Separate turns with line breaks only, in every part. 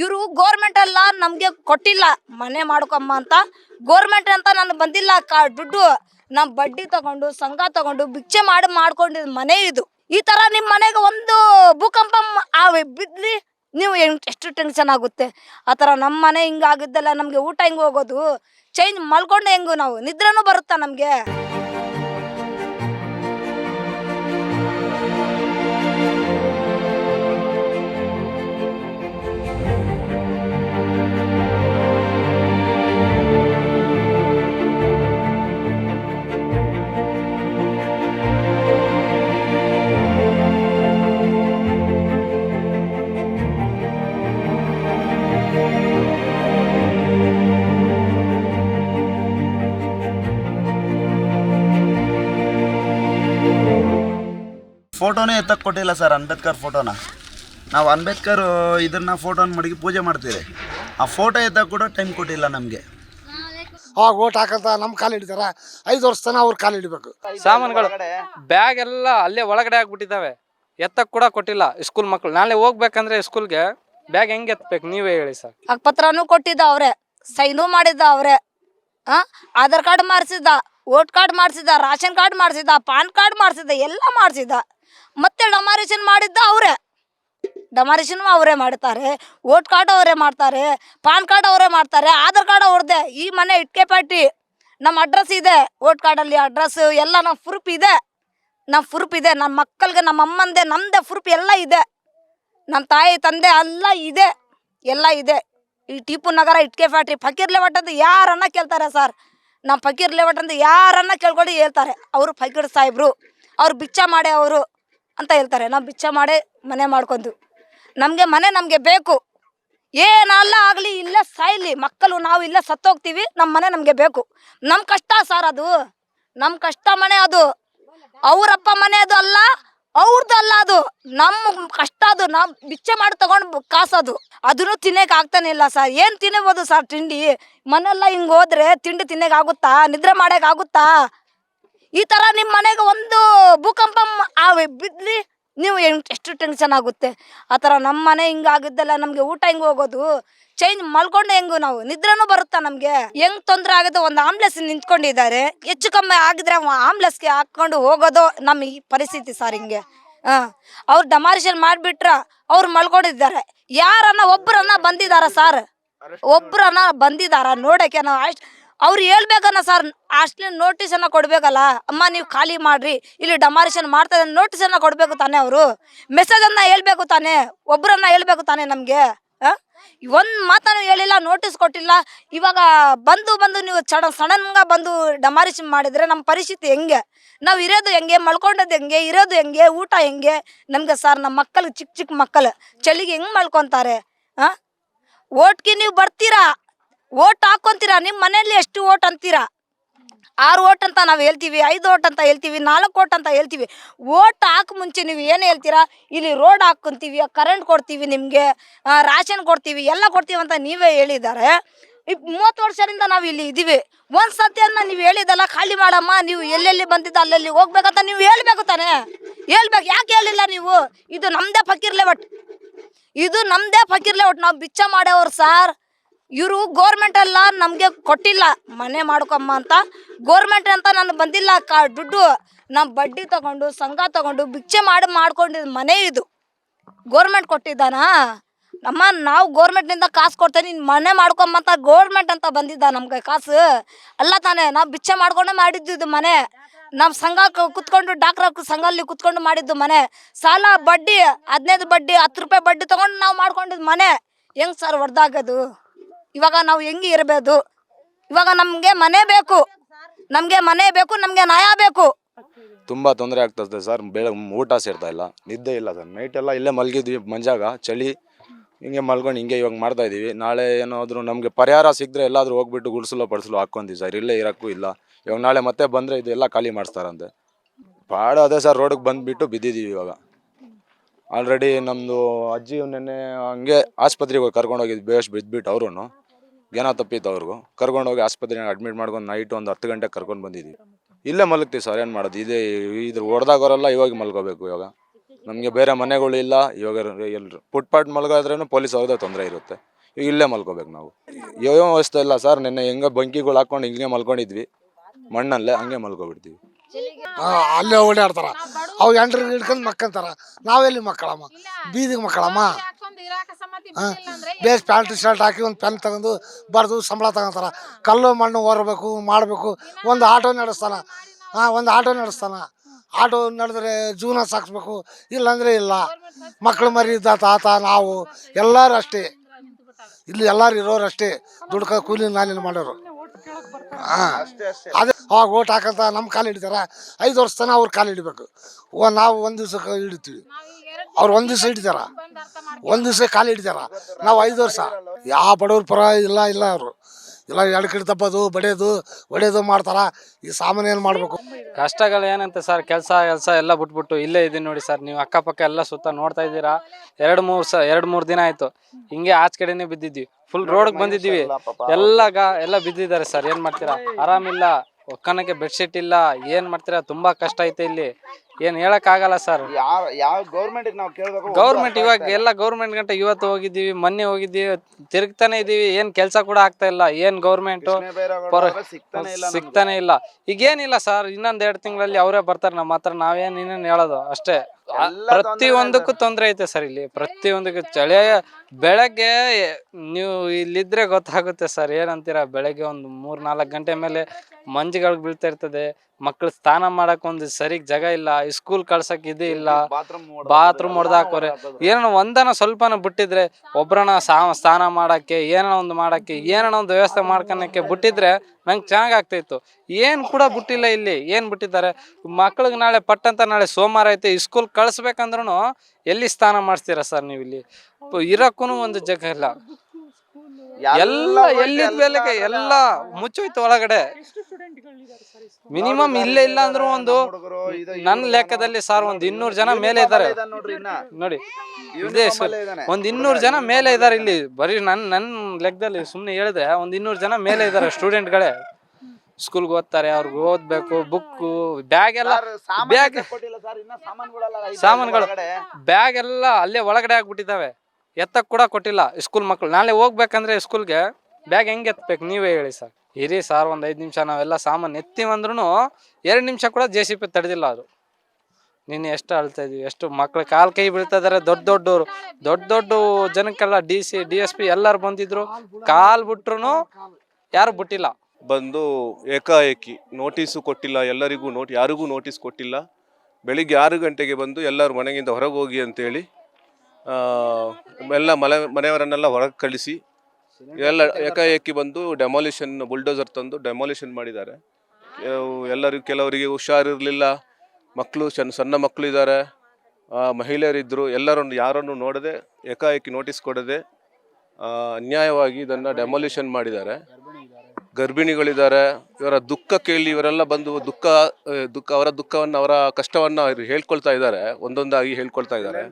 ಇವರು ಗೋರ್ಮೆಂಟ್ ಅಲ್ಲ, ನಮಗೆ ಕೊಟ್ಟಿಲ್ಲ. ಮನೆ ಮಾಡ್ಕೊಮ್ಮ ಅಂತ. ಗೋರ್ಮೆಂಟ್ ಅಂತ ನನಗೆ ಬಂದಿಲ್ಲ. ಕಾ, ದುಡ್ಡು ನಮ್ಮ ಬಡ್ಡಿ ತಗೊಂಡು, ಸಂಘ ತಗೊಂಡು ಭಿಕ್ಷೆ ಮಾಡಿ, ಮಾಡ್ಕೊಂಡಿದ್ ಮನೆ ಇದು. ಈ ತರ ನಿಮ್ಮ ಮನೆಗೆ ಒಂದು ಭೂಕಂಪ ಬಿದ್ಲಿ ನೀವು ಎಷ್ಟು ಟೆನ್ಷನ್ ಆಗುತ್ತೆ? ಆ ಥರ ನಮ್ಮ ಮನೆ ಹಿಂಗಾಗಿದ್ದಲ್ಲ ನಮಗೆ ಊಟ ಹೆಂಗೆ ಹೋಗೋದು? ಚೇಂಜ್ ಮಲ್ಕೊಂಡು ಹೆಂಗು ನಾವು? ನಿದ್ರೆನೂ ಬರುತ್ತಾ ನಮಗೆ?
ಎತ್ತಕ್ಕೆ ಕೊಟ್ಟಿಲ್ಲ ಸರ್ ಅಂಬೇಡ್ಕರ್ ಫೋಟೋನ. ನಾವು ಅಂಬೇಡ್ಕರ್ ಇದನ್ನ ಫೋಟೋನ ಮಡಗಿ ಪೂಜೆ ಮಾಡ್ತೀವಿ. ಆ ಫೋಟೋ ಎತ್ತಕ್ಕೆ ಕೂಡ ಟೈಮ್ ಕೊಟ್ಟಿಲ್ಲ ನಮಗೆ.
ಅವಾಗ ಓಟ್ ಹಾಕಂತ ನಮ್ಮ ಕಾಲು ಹಿಡಿತಾರ. ಐದು ವರ್ಷ ತನ ಅವ್ರ ಕಾಲು ಹಿಡಿಬೇಕು.
ಸಾಮಾನುಗಳು ಬ್ಯಾಗ್ ಎಲ್ಲ ಅಲ್ಲೇ ಒಳಗಡೆ ಆಗ್ಬಿಟ್ಟಿದ್ದಾವೆ. ಎತ್ತಕ್ಕೆ ಕೂಡ ಕೊಟ್ಟಿಲ್ಲ ಸ್ಕೂಲ್ ಮಕ್ಕಳು ನಾಳೆ ಹೋಗ್ಬೇಕಂದ್ರೆ ಸ್ಕೂಲ್ಗೆ ಬ್ಯಾಗ್ ಹೆಂಗೆ ಎತ್ತಬೇಕು ನೀವೇ ಹೇಳಿ ಸರ್.
ಪತ್ರನೂ ಕೊಟ್ಟಿದ್ದ ಅವರೇ ಸೈನು ಮಾಡಿದ್ದ ಅವರೇ ಆ? ಆಧಾರ್ ಕಾರ್ಡ್ ಮಾಡಿಸಿದ್ದ ವೋಟ್ ಕಾರ್ಡ್ ಮಾಡಿಸಿದ್ದ ರಾಷನ್ ಕಾರ್ಡ್ ಮಾಡಿಸಿದ್ದ ಪಾನ್ ಕಾರ್ಡ್ ಮಾಡಿಸಿದ್ದ ಎಲ್ಲ ಮಾಡಿಸಿದ್ದ. ಮತ್ತೆ ಡಮಾರೇಷನ್ ಮಾಡಿದ್ದ ಅವರೇ. ಡಮಾರೇಷನ್ ಅವರೇ ಮಾಡ್ತಾರೆ, ವೋಟ್ ಕಾರ್ಡ್ ಅವರೇ ಮಾಡ್ತಾರೆ, ಪಾನ್ ಕಾರ್ಡ್ ಅವರೇ ಮಾಡ್ತಾರೆ, ಆಧಾರ್ ಕಾರ್ಡ್ ಅವ್ರದ್ದೇ. ಈ ಮನೆ ಇಟ್ಕೆ ಪಾಟಿ ನಮ್ಮ ಅಡ್ರೆಸ್ ಇದೆ, ವೋಟ್ ಕಾರ್ಡಲ್ಲಿ ಅಡ್ರೆಸ್ ಎಲ್ಲ ನಮ್ಮ ಪ್ರೂಫ್ ಇದೆ. ನಮ್ಮ ಪ್ರೂಫ್ ಇದೆ ನಮ್ಮ ಮಕ್ಕಳಿಗೆ ನಮ್ಮ ಅಮ್ಮಂದೆ ನಮ್ಮದೇ ಪ್ರೂಫ್ ಎಲ್ಲ ಇದೆ. ನಮ್ಮ ತಾಯಿ, ತಂದೆ ಎಲ್ಲ ಇದೆ ಎಲ್ಲ ಇದೆ. ಈ ಟಿಪು ನಗರ ಇಟ್ಕೆ ಫ್ಯಾಕ್ಟ್ರಿ ಫಕೀರ್ ಲೇಔಟ್ ಅಂತ ಯಾರನ್ನ ಕೇಳ್ತಾರೆ ಸರ್? ನಮ್ಮ ಫಕೀರ್ ಲೇಔಟ್ ಅಂತ ಯಾರನ್ನ ಕೇಳ್ಕೊಂಡು ಹೇಳ್ತಾರೆ. ಅವರು ಫಕೀರ್ ಸಾಹೇಬ್ರು, ಅವ್ರು ಬಿಚ್ಚ ಮಾಡಿ ಅವರು ಅಂತ ಹೇಳ್ತಾರೆ. ನಾವು ಬಿಚ್ಚ ಮಾಡಿ ಮನೆ ಮಾಡ್ಕೊಂಡು. ನಮಗೆ ಮನೆ ನಮಗೆ ಬೇಕು. ಏನಲ್ಲ ಆಗಲಿ, ಇಲ್ಲೇ ಸಾಯ್ಲಿ, ಮಕ್ಕಳು ನಾವು ಇಲ್ಲೇ ಸತ್ತೋಗ್ತೀವಿ ನಮ್ಮ ಮನೆ ನಮಗೆ ಬೇಕು. ನಮ್ಮ ಕಷ್ಟ ಸರ್ ಅದು. ನಮ್ಮ ಕಷ್ಟ ಮನೆ ಅದು. ಅವರಪ್ಪ ಮನೆ ಅದು ಅಲ್ಲ ಅವ್ರದ್ದು ಅಲ್ಲ ಅದು. ನಮ್ಮ ಕಷ್ಟ ಅದು. ನಾವು ಬಿಚ್ಚೆ ಮಾಡಿ ತಗೊಂಡು ಕಾಸೋದು. ಅದನ್ನು ತಿನ್ನಕ್ಕೆ ಆಗ್ತಾನೆ ಇಲ್ಲ ಸರ್. ಏನು ತಿನ್ನಬೋದು ಸರ್ ತಿಂಡಿ? ಮನೆಲ್ಲ ಹಿಂಗೆ ಹೋದ್ರೆ ತಿಂಡಿ ತಿನ್ನಕ್ಕೆ ಆಗುತ್ತಾ? ನಿದ್ರೆ ಮಾಡೋಕ್ಕಾಗುತ್ತಾ ಈ ಥರ ನಿಮ್ಮ ಮನೆಗೆ ಒಂದು ಭೂಕಂಪ ಬಿದ್ಲಿ ನೀವು ಹೆಂಗ್ ಎಷ್ಟು ಟೆನ್ಷನ್ ಆಗುತ್ತೆ? ಆ ಥರ ನಮ್ಮ ಮನೆ ಹಿಂಗಾಗಿದ್ದಲ್ಲ ನಮಗೆ ಊಟ ಹೆಂಗೆ ಹೋಗೋದು? ಚೇಂಜ್ ಮಲ್ಕೊಂಡು ಹೆಂಗು ನಾವು? ನಿದ್ರೆನೂ ಬರುತ್ತಾ ನಮಗೆ? ಹೆಂಗ್ ತೊಂದರೆ ಆಗುತ್ತೆ? ಒಂದು ಆಂಬ್ಲೆನ್ಸ್ ನಿಂತ್ಕೊಂಡಿದ್ದಾರೆ. ಹೆಚ್ಚು ಕಮ್ಮಿ ಆಗಿದ್ರೆ ಆಂಬ್ಲೆನ್ಸ್ಗೆ ಹಾಕೊಂಡು ಹೋಗೋದು ನಮ್ಮ ಈ ಪರಿಸ್ಥಿತಿ ಸರ್ ಹಿಂಗೆ. ಹಾಂ. ಅವ್ರು ಡಮಾರಿಷನ್ ಮಾಡಿಬಿಟ್ರ ಅವ್ರು ಮಲ್ಕೊಂಡಿದ್ದಾರೆ. ಯಾರನ್ನ ಒಬ್ಬರನ್ನ ಬಂದಿದಾರ ಸರ್ ಒಬ್ಬರನ್ನ ಬಂದಿದಾರ ನೋಡಕ್ಕೆ ನಾವು ಅಷ್ಟು ಅವ್ರು ಹೇಳ್ಬೇಕನ್ನ ಸರ್, ಅಷ್ಟು ನೋಟಿಸನ್ನು ಕೊಡಬೇಕಲ್ಲ. ಅಮ್ಮ ನೀವು ಖಾಲಿ ಮಾಡ್ರಿ, ಇಲ್ಲಿ ಡಮಾರಿಷನ್ ಮಾಡ್ತಾ ನೋಟಿಸನ್ನ ಕೊಡಬೇಕು ತಾನೇ ಅವರು. ಮೆಸೇಜನ್ನು ಹೇಳ್ಬೇಕು ತಾನೇ ಒಬ್ಬರನ್ನ ಹೇಳ್ಬೇಕು ತಾನೇ ನಮಗೆ ಒಂದು ಮಾತನ್ನು ಹೇಳಿಲ್ಲ ನೋಟಿಸ್ ಕೊಟ್ಟಿಲ್ಲ. ಇವಾಗ ಬಂದು ಬಂದು ನೀವು ಚಡ ಸಡನ್ಗ ಬಂದು ಡಮಾರಿಷನ್ ಮಾಡಿದ್ರೆ ನಮ್ಮ ಪರಿಸ್ಥಿತಿ ಹೆಂಗೆ? ನಾವು ಇರೋದು ಹೆಂಗೆ ಮಲ್ಕೊಂಡದ್ದು ಹೆಂಗೆ, ಇರೋದು ಹೆಂಗೆ, ಊಟ ಹೆಂಗೆ? ನಮಗೆ ಸರ್ ನಮ್ಮ ಮಕ್ಕಳು ಚಿಕ್ಕ ಚಿಕ್ಕ ಮಕ್ಕಳು, ಚಳಿಗೆ ಹೆಂಗೆ ಮಲ್ಕೊತಾರೆ, ಹಾಂ? ಓಟ್ಗೆ ನೀವು ಬರ್ತೀರಾ? ಓಟ್ ಹಾಕೊಂತೀರಾ? ನಿಮ್ಮ ಮನೆಯಲ್ಲಿ ಎಷ್ಟು ಓಟ್ ಅಂತೀರಾ? ಆರು ಓಟ್ ಅಂತ ನಾವು ಹೇಳ್ತೀವಿ, ಐದು ಓಟ್ ಅಂತ ಹೇಳ್ತೀವಿ, ನಾಲ್ಕು ಓಟ್ ಅಂತ ಹೇಳ್ತೀವಿ. ಓಟ್ ಹಾಕ ಮುಂಚೆ ನೀವು ಏನು ಹೇಳ್ತೀರಾ? ಇಲ್ಲಿ ರೋಡ್ ಹಾಕ್ಕೊಂತೀವಿ ಕರೆಂಟ್ ಕೊಡ್ತೀವಿ ನಿಮಗೆ ರಾಷನ್ ಕೊಡ್ತೀವಿ, ಎಲ್ಲ ಕೊಡ್ತೀವಿ ಅಂತ ನೀವೇ ಹೇಳಿದ್ದಾರೆ. ಇಪ್, ಮೂವತ್ತು ವರ್ಷದಿಂದ ನಾವು ಇಲ್ಲಿ ಇದ್ದೀವಿ ಒಂದು ಸತಿಯನ್ನ ನೀವು ಹೇಳಿದಲ್ಲ ಖಾಲಿ ಮಾಡಮ್ಮ, ನೀವು ಎಲ್ಲೆಲ್ಲಿ ಬಂದಿದ್ದ ಅಲ್ಲೆಲ್ಲಿ ಹೋಗ್ಬೇಕಂತ ನೀವು ಹೇಳ್ಬೇಕು ತಾನೇ. ಹೇಳ್ಬೇಕು, ಯಾಕೆ ಹೇಳಿಲ್ಲ ನೀವು? ಇದು ನಮ್ಮದೇ ಫಕೀರ್ಲೆ ಬಟ್ ಇದು ನಮ್ಮದೇ ಫಕೀರ್ಲೆ ಬಟ್ ನಾವು ಬಿಚ್ಚ ಮಾಡ್ಯವ್ರು ಸಾರ್. ಇವರು ಗೋರ್ಮೆಂಟ್ ಎಲ್ಲ ನಮಗೆ ಕೊಟ್ಟಿಲ್ಲ. ಮನೆ ಮಾಡ್ಕೊಮ್ಮ ಅಂತ. ಗೋರ್ಮೆಂಟ್ ಅಂತ ನಾನು ಬಂದಿಲ್ಲ. ಕಾ, ದುಡ್ಡು ನಾವು ಬಡ್ಡಿ ತಗೊಂಡು, ಸಂಘ ತಗೊಂಡು ಭಿಕ್ಷೆ ಮಾಡಿ ಮಾಡ್ಕೊಂಡಿದ್ದು ಮನೆ ಇದು. ಗೋರ್ಮೆಂಟ್ ಕೊಟ್ಟಿದ್ದಾನಾ? ನಮ್ಮ, ನಾವು ಗೋರ್ಮೆಂಟ್ನಿಂದ ಕಾಸು ಕೊಡ್ತೇನೆ, ನೀನು ಮನೆ ಮಾಡ್ಕೊಂಬಂತ ಗೋರ್ಮೆಂಟ್ ಅಂತ ಬಂದಿದ್ದ ನಮ್ಗೆ ಕಾಸು. ಅಲ್ಲ ತಾನೇ, ನಾವು ಭಿಕ್ಷೆ ಮಾಡ್ಕೊಂಡೆ ಮಾಡಿದ್ದು ಇದು ಮನೆ. ನಮ್ಮ ಸಂಘ ಕುತ್ಕೊಂಡು, ಡಾಕ್ಟರ್ ಸಂಘಲ್ಲಿ ಕುತ್ಕೊಂಡು ಮಾಡಿದ್ದು ಮನೆ. ಸಾಲ, ಬಡ್ಡಿ, ಹದಿನೈದು ಬಡ್ಡಿ, ಹತ್ತು ರೂಪಾಯಿ ಬಡ್ಡಿ ತಗೊಂಡು ನಾವು ಮಾಡ್ಕೊಂಡಿದ್ದು ಮನೆ. ಹೆಂಗ್ ಸರ್ ಹೊಡೆದಾಗೋದು ಇವಾಗ ನಾವು ಹೆಂಗೆ ಇರಬೇಕು ಇವಾಗ ನಮಗೆ ಮನೆ ಬೇಕು. ನಮಗೆ ಮನೆ ಬೇಕು, ನಮಗೆ ನಾಯ ಬೇಕು.
ತುಂಬ ತೊಂದರೆ ಆಗ್ತದೆ ಸರ್. ಬೆಳಗ್ಗೆ ಊಟ ಸೇರ್ತಾ ಇಲ್ಲ. ನಿದ್ದೆ ಇಲ್ಲ ಸರ್. ನೈಟ್ ಎಲ್ಲ ಇಲ್ಲೇ ಮಲಗಿದ್ವಿ, ಮಂಜಾಗ, ಚಳಿ. ಹಿಂಗೆ ಮಲ್ಕೊಂಡು ಹಿಂಗೆ ಇವಾಗ ಮಾಡ್ತಾ ಇದೀವಿ. ನಾಳೆ ಏನಾದರೂ ನಮಗೆ ಪರಿಹಾರ ಸಿಕ್ಕರೆ ಎಲ್ಲಾದರೂ ಹೋಗ್ಬಿಟ್ಟು ಗುಡಿಸಲು ಪಡಿಸಲು ಹಾಕ್ಕೊಂತೀವಿ ಸರ್. ಇಲ್ಲೇ ಇರೋಕ್ಕೂ ಇಲ್ಲ. ಇವಾಗ ನಾಳೆ ಮತ್ತೆ ಬಂದರೆ ಇದೆಲ್ಲ ಖಾಲಿ ಮಾಡಿಸ್ತಾರಂತೆ. ಭಾಳ ಅದೇ ಸರ್ ರೋಡಿಗೆ ಬಂದುಬಿಟ್ಟು ಬಿದ್ದಿದ್ದೀವಿ ಇವಾಗ. ಆಲ್ರೆಡಿ ನಮ್ಮದು ಅಜ್ಜಿ ನೆನ್ನೆ ಹಂಗೆ ಆಸ್ಪತ್ರೆಗೆ ಹೋಗಿ ಕರ್ಕೊಂಡೋಗಿದ್ದು ಬೇಸ್ ಬಿದ್ದುಬಿಟ್ಟು ಅವ್ರೂ ಏನೋ ತಪ್ಪಿತ್ತು ಅವ್ರಿಗೂ ಕರ್ಕೊಂಡೋಗಿ ಆಸ್ಪತ್ರೆಗೆ ಅಡ್ಮಿಟ್ ಮಾಡ್ಕೊಂಡು ನೈಟ್ ಒಂದು ಹತ್ತು ಗಂಟೆಗೆ ಕರ್ಕೊಂಡು ಬಂದಿದ್ವಿ ಇಲ್ಲೇ ಮಲಗ್ತೀವಿ ಸರ್ ಏನು ಮಾಡೋದು? ಇದೇ ಇದ್ರ ಹೊಡೆದಾಗೋರೆಲ್ಲ ಇವಾಗ ಮಲ್ಕೋಬೇಕು ಇವಾಗ. ನಮಗೆ ಬೇರೆ ಮನೆಗಳು ಇಲ್ಲ, ಇವಾಗ ಎಲ್ಲರು ಪುಟ್ಪಾಟ್ ಮಲ್ಗೋದ್ರೂ ಪೊಲೀಸ್ ಅವ್ರದ್ದೇ ತೊಂದರೆ ಇರುತ್ತೆ. ಈಗ ಇಲ್ಲೇ ಮಲ್ಕೋಬೇಕು ನಾವು. ಯಾವ ವ್ಯವಸ್ಥೆ ಇಲ್ಲ ಸರ್ ನಿನ್ನೆ ಹೆಂಗೆ ಬಂಕಿಗಳು ಹಾಕೊಂಡು ಹಿಂಗೆ ಮಲ್ಕೊಂಡಿದ್ವಿ. ಮಣ್ಣಲ್ಲೇ ಹಂಗೆ ಮಲ್ಕೊಬಿಡ್ತೀವಿ
ಅಲ್ಲೇ ಓಡಾಡ್ತಾರ. ಅವು ಎಂಟ್ರಿಗೆ ಹಿಡ್ಕೊಂಡು ಮಕ್ಕಂತಾರ. ನಾವೆಲ್ಲಿ ಮಕ್ಕಳಮ್ಮ? ಬೀದಿಗೆ ಮಕ್ಕಳಮ್ಮ? ಬೇಸ್ ಪ್ಯಾಂಟ್ ಶರ್ಟ್ ಹಾಕಿ ಒಂದು ಪೆನ್ ತಗೊಂಡು ಬರೆದು ಸಂಬಳ ತಗೊಂತಾರ. ಕಲ್ಲು ಮಣ್ಣು ಹೊರಬೇಕು ಮಾಡಬೇಕು. ಒಂದು ಆಟೋ ನಡೆಸ್ತಾನ. ಹಾಂ ಒಂದು ಆಟೋ ನಡೆಸ್ತಾನ. ಆಟೋ ನಡೆದ್ರೆ ಜೀವನ ಸಾಗಿಸ್ಬೇಕು ಇಲ್ಲಾಂದ್ರೆ ಇಲ್ಲ. ಮಕ್ಳು ಮರಿ ಇದ್ದ ತಾತ ನಾವು ಎಲ್ಲರೂ ಅಷ್ಟೇ. ಇಲ್ಲಿ ಎಲ್ಲರೂ ಇರೋರು ಅಷ್ಟೇ. ದುಡ್ಕ ಕೂಲಿ ನಾಲಿನ ಮಾಡೋರು. ಹಾಂ. ಅದೇ ಅವಾಗ ಓಟ್ ಹಾಕಂತ ನಮ್ಮ ಕಾಲು ಹಿಡಿತಾರ. ಐದು ವರ್ಷ ತನಕ ಅವ್ರ ಕಾಲು ಹಿಡಿಬೇಕು. ಓ ನಾವು ಒಂದು ದಿವ್ಸಕ್ಕೆ ಹಿಡಿತೀವಿ. ಅವ್ರು ಒಂದು ದಿವಸ ಹಿಡಿತಾರ. ಒಂದು ದಿವಸ ಕಾಲು ಹಿಡಿತಾರ. ನಾವು ಐದು ವರ್ಷ. ಯಾವ ಬಡವ್ರ ಪರ ಇಲ್ಲ ಇಲ್ಲ ಅವರು. ಇಲ್ಲ, ಎರಡು ಕಡೆ ತಪ್ಪೋದು ಬಡಿಯೋದು ಹೊಡೆಯೋದು ಮಾಡ್ತಾರ. ಈ ಸಾಮಾನ್ಯ ಏನು ಮಾಡಬೇಕು?
ಕಷ್ಟಗಳು ಏನಂತ ಸರ್? ಕೆಲಸ ಕೆಲಸ ಎಲ್ಲ ಬಿಟ್ಬಿಟ್ಟು ಇಲ್ಲೇ ಇದೀನಿ ನೋಡಿ ಸರ್. ನೀವು ಅಕ್ಕಪಕ್ಕ ಎಲ್ಲ ಸುತ್ತ ನೋಡ್ತಾ ಇದ್ದೀರಾ? ಎರಡು ಮೂರು ಸ, ಎರಡು ಮೂರು ದಿನ ಆಯ್ತು. ಹಿಂಗೆ ಆಚ ಕಡೆನೆ ಬಿದ್ದಿದ್ವಿ. ಫುಲ್ ರೋಡ್ಗೆ ಬಂದಿದ್ದೀವಿ. ಎಲ್ಲ ಗಾ, ಎಲ್ಲ ಬಿದ್ದಿದ್ದಾರೆ ಸರ್. ಏನ್ ಮಾಡ್ತೀರಾ? ಆರಾಮಿಲ್ಲ. ಒಕ್ಕನಕ್ಕೆ ಬೆಡ್ಶೀಟ್ ಇಲ್ಲ. ಏನ್ ಮಾಡ್ತೀರಾ? ತುಂಬಾ ಕಷ್ಟ ಐತೆ ಇಲ್ಲಿ. ಏನ್ ಹೇಳಕ್ ಆಗಲ್ಲ ಸರ್.
ಯಾವ ಯಾವ ಗೌರ್ಮೆಂಟ್ ನಾವು ಕೇಳಬೇಕು
ಗೌರ್ಮೆಂಟ್ ಇವಾಗ ಎಲ್ಲ ಗೌರ್ಮೆಂಟ್ ಗಂಟೆ ಇವತ್ತು ಹೋಗಿದ್ದೀವಿ ಮೊನ್ನೆ ಹೋಗಿದ್ದೀವಿ ತಿರುಗ್ತಾನೆ ಇದೀವಿ ಏನ್ ಕೆಲಸ ಕೂಡ ಆಗ್ತಾ ಇಲ್ಲ ಏನ್ ಗೌರ್ಮೆಂಟ್
ಸಿಗ್ತಾನೆ ಇಲ್ಲ
ಸಿಗ್ತಾನೆ ಇಲ್ಲ. ಈಗ ಏನಿಲ್ಲ ಸರ್ ಇನ್ನೊಂದ್ ಎರಡ್ ತಿಂಗಳಲ್ಲಿ ಅವರೇ ಬರ್ತಾರೆ ನಮ್ಮ ಹತ್ರ ನಾವೇನ್ ಇನ್ನೇನ್ ಹೇಳೋದು ಅಷ್ಟೇ. ಪ್ರತಿ
ಒಂದಕ್ಕೂ
ಪ್ರತಿಯೊಂದಕ್ಕೂ ತೊಂದ್ರೆ ಐತೆ ಸರ್ ಇಲ್ಲಿ ಪ್ರತಿಯೊಂದಕ್ಕೂ ಚಳಿ ಬೆಳಗ್ಗೆ ನೀವು ಇಲ್ಲಿದ್ರೆ ಗೊತ್ತಾಗುತ್ತೆ ಸರ್ ಏನಂತೀರಾ ಬೆಳಗ್ಗೆ ಒಂದು ಮೂರ್ ನಾಲ್ಕು ಗಂಟೆ ಮೇಲೆ ಮಂಜುಗಳಿಗೆ ಬೀಳ್ತಾ ಇರ್ತದೆ ಮಕ್ಳು ಸ್ನಾನ ಮಾಡಕ್ ಒಂದು ಸರಿಗ್ ಜಾಗ ಇಲ್ಲ ಸ್ಕೂಲ್ ಕಳ್ಸಕ್ ಇದೇ ಇಲ್ಲ. ಬಾತ್ರೂಮ್ ಹೊಡೆದಾಕೋರೆ ಏನೋ ಒಂದನ ಸ್ವಲ್ಪನ ಬಿಟ್ಟಿದ್ರೆ ಒಬ್ರನ ಸ್ನಾನ ಮಾಡಕ್ಕೆ ಏನೋ ಒಂದು ಮಾಡಕ್ಕೆ ಏನೋ ಒಂದು ವ್ಯವಸ್ಥೆ ಮಾಡ್ಕೊಳಕ್ಕೆ ಬಿಟ್ಟಿದ್ರೆ ನಂಗೆ ಚೆನ್ನಾಗ್ ಆಗ್ತಿತ್ತು. ಏನ್ ಕೂಡ ಬಿಟ್ಟಿಲ್ಲ ಇಲ್ಲಿ. ಏನ್ ಬಿಟ್ಟಿದ್ದಾರೆ? ಮಕ್ಳಿಗೆ ನಾಳೆ ಪಟ್ಟಂತ ನಾಳೆ ಸೋಮವಾರ ಐತೆ ಸ್ಕೂಲ್ ಕಳ್ಸ್ಬೇಕಂದ್ರೂ ಎಲ್ಲಿ ಸ್ನಾನ ಮಾಡಿಸ್ತೀರಾ ಸರ್ ನೀವು ಇಲ್ಲಿ? ಇರಕ್ಕೂ ಒಂದು ಜಗ ಇಲ್ಲ. ಎಲ್ಲ ಎಲ್ಲಿದ್ ಎಲ್ಲ ಮುಚ್ಚೋಯ್ತು ಒಳಗಡೆ. ಮಿನಿಮಮ್ ಇಲ್ಲೇ ಇಲ್ಲ ಅಂದ್ರೂ ಒಂದು ನನ್ನ ಲೆಕ್ಕದಲ್ಲಿ ಸರ್ ಒಂದ್ ಇನ್ನೂರು ಜನ ಮೇಲೆ ಇದ್ದಾರೆ. ನೋಡಿ. ಇದೇ ಒಂದು ಇನ್ನೂರು ಜನ ಮೇಲೆ ಇದಾರೆ ಇಲ್ಲಿ. ಬರೀ ನನ್ ನನ್ ಲೆಕ್ಕದಲ್ಲಿ ಸುಮ್ನೆ ಹೇಳಿದ್ರೆ ಒಂದ್ ಇನ್ನೂರು ಜನ ಮೇಲೆ ಇದಾರೆ ಸ್ಟೂಡೆಂಟ್ಗಳೇ. ಸ್ಕೂಲ್ಗೆ ಓದ್ತಾರೆ ಅವ್ರಿಗೆ ಓದ್ಬೇಕು ಬುಕ್ಕು ಬ್ಯಾಗ್ ಎಲ್ಲ ಬ್ಯಾಗ್ ಸಾಮಾನುಗಳು. ಬ್ಯಾಗ್ ಎಲ್ಲ ಅಲ್ಲೇ ಒಳಗಡೆ ಆಗ್ಬಿಟ್ಟಿದಾವೆ ಎತ್ತಕ್ ಕೂಡ ಕೊಟ್ಟಿಲ್ಲ. ಸ್ಕೂಲ್ ಮಕ್ಳು. ನಾಳೆ ಹೋಗ್ಬೇಕಂದ್ರೆ ಸ್ಕೂಲ್ಗೆ ಬ್ಯಾಗ್ ಹೆಂಗ್ ಎತ್ಬೇಕು ನೀವೇ ಹೇಳಿ ಸರ್. ಇರಿ ಸಾರ್, ಒಂದು ಐದು ನಿಮಿಷ, ನಾವೆಲ್ಲ ಸಾಮಾನು ಎತ್ತಿವಂದ್ರೂ ಎರಡು ನಿಮಿಷ ಕೂಡ ಜೆ ಸಿ ಪಿ ತಡೆದಿಲ್ಲ ಅದು. ನೀನು ಎಷ್ಟು ಅಳ್ತಾ ಇದೀವಿ, ಎಷ್ಟು ಮಕ್ಳು ಕಾಲು ಕೈ ಬೀಳ್ತಾ ಇದಾರೆ, ದೊಡ್ಡ ದೊಡ್ಡವರು. ದೊಡ್ಡ ದೊಡ್ಡ ಜನಕ್ಕೆಲ್ಲ D C D S P ಎಲ್ಲರೂ ಬಂದಿದ್ರು, ಕಾಲು ಬಿಟ್ರು ಯಾರು ಬಿಟ್ಟಿಲ್ಲ.
ಬಂದು ಏಕಾಏಕಿ ನೋಟಿಸು ಕೊಟ್ಟಿಲ್ಲ, ಎಲ್ಲರಿಗೂ ನೋಟ್ ಯಾರಿಗೂ ನೋಟಿಸ್ ಕೊಟ್ಟಿಲ್ಲ. ಬೆಳಿಗ್ಗೆ ಆರು ಗಂಟೆಗೆ ಬಂದು ಎಲ್ಲರೂ ಮನೆಗಿಂದ ಹೊರಗೆ ಹೋಗಿ ಅಂತೇಳಿ ಎಲ್ಲ ಮನೆ, ಮನೆಯವರನ್ನೆಲ್ಲ ಹೊರಗೆ ಕಳಿಸಿ ಎಲ್ಲ ಏಕಾಏಕಿ ಬಂದು ಡೆಮಾಲಿಷನ್ ಬುಲ್ಡೋಸರ್ ತಂದು ಡೆಮಾಲಿಷನ್ ಮಾಡಿದ್ದಾರೆ. ಎಲ್ಲರಿಗೂ ಕೆಲವರಿಗೆ ಹುಷಾರಿರಲಿಲ್ಲ. ಮಕ್ಕಳು ಸಣ್ಣ ಸಣ್ಣ ಮಕ್ಕಳು ಇದ್ದಾರೆ. ಮಹಿಳೆಯರಿದ್ದರು ಎಲ್ಲರನ್ನು ಯಾರನ್ನು ನೋಡದೆ ಏಕಾಏಕಿ ನೋಟಿಸ್ ಕೊಡದೆ ಅನ್ಯಾಯವಾಗಿ ಇದನ್ನು ಡೆಮಾಲಿಷನ್ ಮಾಡಿದ್ದಾರೆ. ಗರ್ಭಿಣಿಗಳಿದ್ದಾರೆ, ಇವರ ದುಃಖ ಕೇಳಿ ಇವರೆಲ್ಲ ಬಂದು ದುಃಖ ದುಃಖ, ಅವರ ದುಃಖವನ್ನು, ಅವರ ಕಷ್ಟವನ್ನು ಹೇಳ್ಕೊಳ್ತಾ ಇದ್ದಾರೆ, ಒಂದೊಂದಾಗಿ ಹೇಳ್ಕೊಳ್ತಾ ಇದ್ದಾರೆ.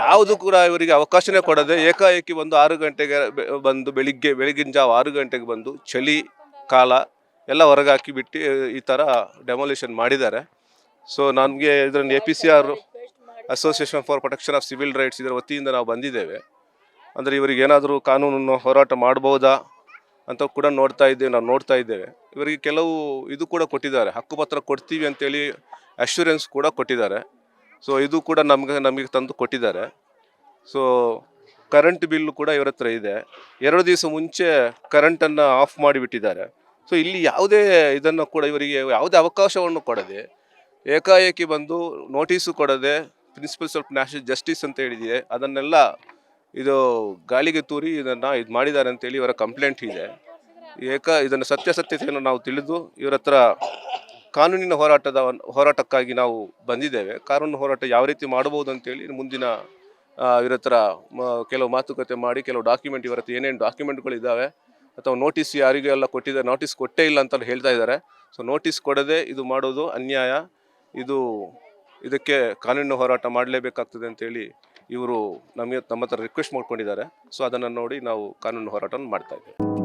ಯಾವುದು ಕೂಡ ಇವರಿಗೆ ಅವಕಾಶನೇ ಕೊಡದೆ ಏಕಾಏಕಿ ಬಂದು ಆರು ಗಂಟೆಗೆ ಬಂದು ಬೆಳಿಗ್ಗೆ, ಬೆಳಗಿನ ಜಾವ ಆರು ಗಂಟೆಗೆ ಬಂದು ಚಳಿ, ಕಾಲ ಎಲ್ಲ ಹೊರಗಾಕಿ ಬಿಟ್ಟು ಈ ಥರ ಡೆಮೊಲೇಷನ್ ಮಾಡಿದ್ದಾರೆ. ಸೊ ನಮಗೆ ಇದರಲ್ಲಿ A P C R association for protection of civil rights ಇದರ ವತಿಯಿಂದ ನಾವು ಬಂದಿದ್ದೇವೆ. ಅಂದರೆ ಇವರಿಗೆ ಏನಾದರೂ ಕಾನೂನನ್ನು ಹೋರಾಟ ಮಾಡ್ಬೋದಾ? ಅಂತ ಕೂಡ ನೋಡ್ತಾ ಇದ್ದೇವೆ, ನಾವು ನೋಡ್ತಾ ಇದ್ದೇವೆ. ಇವರಿಗೆ ಕೆಲವು ಇದು ಕೂಡ ಕೊಟ್ಟಿದ್ದಾರೆ ಹಕ್ಕುಪತ್ರ ಕೊಡ್ತೀವಿ ಅಂತೇಳಿ ಅಶ್ಯೂರೆನ್ಸ್ ಕೂಡ ಕೊಟ್ಟಿದ್ದಾರೆ. ಸೊ ಇದು ಕೂಡ ನಮಗೆ ನಮಗೆ ತಂದು ಕೊಟ್ಟಿದ್ದಾರೆ. ಸೊ ಕರೆಂಟ್ ಬಿಲ್ಲು ಕೂಡ ಇವರ ಹತ್ರ ಇದೆ. ಎರಡು ದಿವಸ ಮುಂಚೆ ಕರೆಂಟನ್ನು ಆಫ್ ಮಾಡಿಬಿಟ್ಟಿದ್ದಾರೆ. ಸೊ ಇಲ್ಲಿ ಯಾವುದೇ ಇದನ್ನು ಕೂಡ ಇವರಿಗೆ ಯಾವುದೇ ಅವಕಾಶವನ್ನು ಕೊಡದೆ, ಏಕಾಏಕಿ ಬಂದು ನೋಟಿಸು ಕೊಡದೆ ಪ್ರಿನ್ಸಿಪಲ್ಸ್ ಆಫ್ ನ್ಯಾಷನಲ್ ಜಸ್ಟಿಸ್ ಅಂತ ಹೇಳಿದೆ ಅದನ್ನೆಲ್ಲ ಇದು ಗಾಳಿಗೆ ತೂರಿ ಇದನ್ನು ಇದು ಮಾಡಿದ್ದಾರೆ ಅಂತೇಳಿ ಇವರ ಕಂಪ್ಲೇಂಟ್ ಇದೆ. ಏಕ ಇದನ್ನು ಸತ್ಯಾಸತ್ಯತೆಯನ್ನು ನಾವು ತಿಳಿದು ಇವರ ಹತ್ರ ಕಾನೂನಿನ ಹೋರಾಟದ ಹೋರಾಟಕ್ಕಾಗಿ ನಾವು ಬಂದಿದ್ದೇವೆ. ಕಾನೂನು ಹೋರಾಟ ಯಾವ ರೀತಿ ಮಾಡಬಹುದು ಅಂತೇಳಿ ಮುಂದಿನ ಇವರ ಹತ್ರ ಕೆಲವು ಮಾತುಕತೆ ಮಾಡಿ, ಕೆಲವು ಡಾಕ್ಯುಮೆಂಟ್ ಇವರ ಹತ್ರ ಏನೇನು ಡಾಕ್ಯುಮೆಂಟ್ಗಳಿದ್ದಾವೆ ಅಥವಾ ನೋಟಿಸ್ ಯಾರಿಗೆಲ್ಲ ಕೊಟ್ಟಿದ್ದಾರೆ ನೋಟಿಸ್ ಕೊಟ್ಟೇ ಇಲ್ಲ ಅಂತ ಹೇಳ್ತಾ ಇದ್ದಾರೆ. ಸೊ ನೋಟಿಸ್ ಕೊಡದೆ ಇದು ಮಾಡೋದು ಅನ್ಯಾಯ. ಇದು ಇದಕ್ಕೆ ಕಾನೂನಿನ ಹೋರಾಟ ಮಾಡಲೇಬೇಕಾಗ್ತದೆ ಅಂತೇಳಿ ಇವರು ನಮಗೆ ನಮ್ಮ ಹತ್ರ ರಿಕ್ವೆಸ್ಟ್ ಮಾಡ್ಕೊಂಡಿದ್ದಾರೆ. ಸೊ ಅದನ್ನು ನೋಡಿ ನಾವು ಕಾನೂನು ಹೋರಾಟವನ್ನು ಮಾಡ್ತಾ ಇದ್ದೇವೆ.